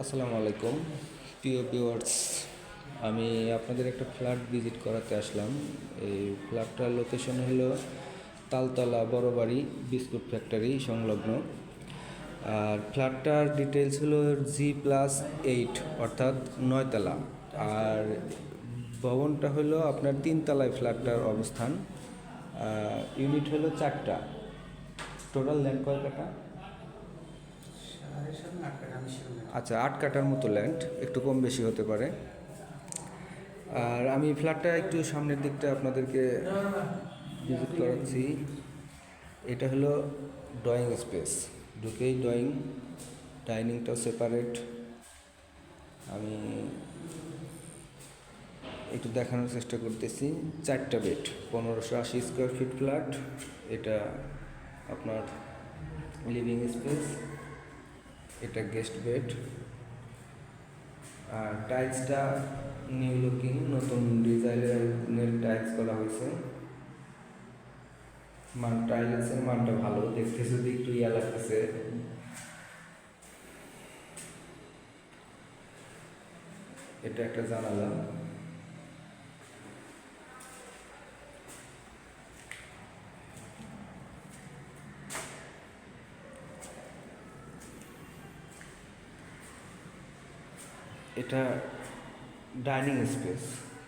আসসালামু আলাইকুম। প্রিয় ভিউয়ার্স, আমি আপনাদের একটা ফ্ল্যাট ভিজিট করাতে আসলাম। এই ফ্ল্যাটটার লোকেশন হলো তালতলা বড়বাড়ি বিস্কুট ফ্যাক্টরি সংলগ্ন। আর ফ্ল্যাটটার ডিটেলস হলো জি প্লাস এইট, অর্থাৎ নয়তলা। আর ভবনটা হলো আপনার তিনতলায় ফ্ল্যাটটার অবস্থান। ইউনিট হলো চারটা। টোটাল ল্যান্ড কয় কাটা আচ্ছা আট কাটার মতো ল্যান্ড একটু কম বেশি হতে পারে। আর আমি ফ্ল্যাটটা একটু সামনের দিকটা আপনাদেরকে ভিজিট করাচ্ছি। এটা হলো ড্রয়িং স্পেস ঢুকেই ড্রয়িং ডাইনিংটাও সেপারেট আমি একটু দেখানোর চেষ্টা করতেছি। চারটা বেড পনেরোশো আশি স্কোয়ার ফিট ফ্ল্যাট এটা আপনার লিভিং স্পেস এটা গেস্ট বেড আর টাইলসটা নিউ লুকিং নতুন ডিজাইনের টাইলস করা হয়েছে। মান টাইলসের মানটা ভালো, দেখতে যদি একটু ইয়া লাগতেছে। এটা একটা জানালা। এটা ডাইনিং স্পেস।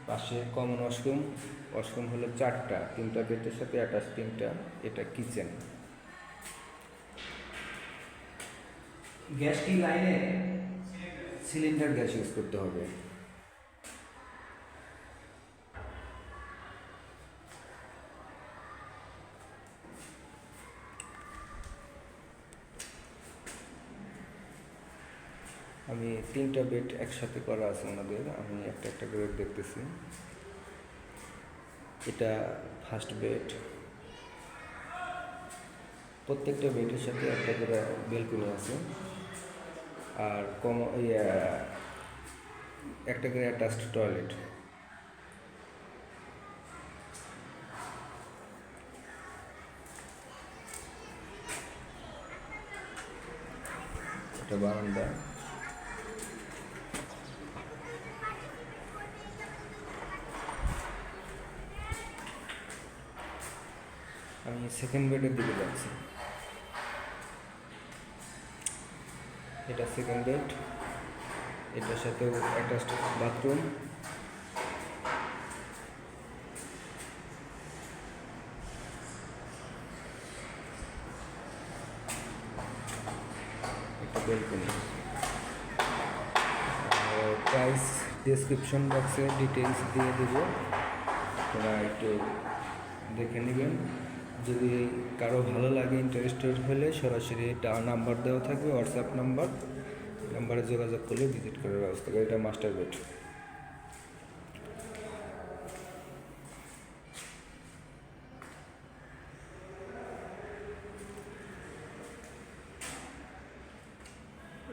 পাশে কমন ওয়াশরুম ওয়াশরুম হলো চারটা, তিনটা বেডের সাথে অ্যাটাচ তিনটা, এটা কিচেন। গ্যাসটি লাইনে? সিলিন্ডার গ্যাস ইউজ করতে হবে। আমি তিনটা বেড একসাথে করা আছে ওনাদের। আমি একটা একটা করে দেখতেছি। এটা ফার্স্ট বেড প্রত্যেকটা বেডের সাথে একটা করে বেলকুনি আছে। আর কম একটা করে অ্যাটাচড টয়লেট এটা বারান্দা। আমি সেকেন্ড বেডের দিকে যাচ্ছি। এটা সেকেন্ড বেড এটার সাথে অ্যাটাচড বাথরুম প্রাইস ডিসক্রিপশন বক্সে ডিটেলস দিয়ে দেবো। তোরা একটু দেখে নেবেন। যদি কারও ভালো লাগে ইন্টারেস্টেড হলে সরাসরি এটা নাম্বার দেওয়া থাকবে হোয়াটসঅ্যাপ নাম্বার নাম্বারে যোগাযোগ করলে ভিজিট করার ব্যবস্থা করে। এটা মাস্টার বেড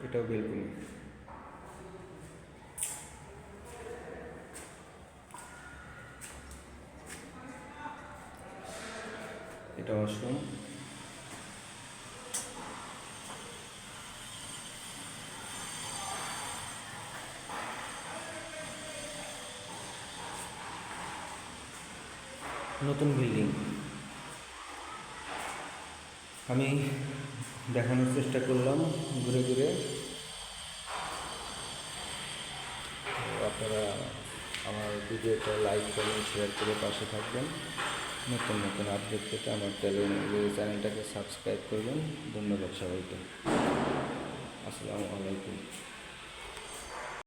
এটাও বেলকুনি। এটা ওয়াশরুম নতুন বিল্ডিং আমি দেখানোর চেষ্টা করলাম, ঘুরে ঘুরে। আপনারা আমার ভিডিওটা লাইক কমেন্ট শেয়ার করে পাশে থাকবেন। নতুন নতুন আপডেট পেতে আমার চ্যানেলটাকে সাবস্ক্রাইব করবেন। ধন্যবাদ সবাইকে। আসসালামু আলাইকুম।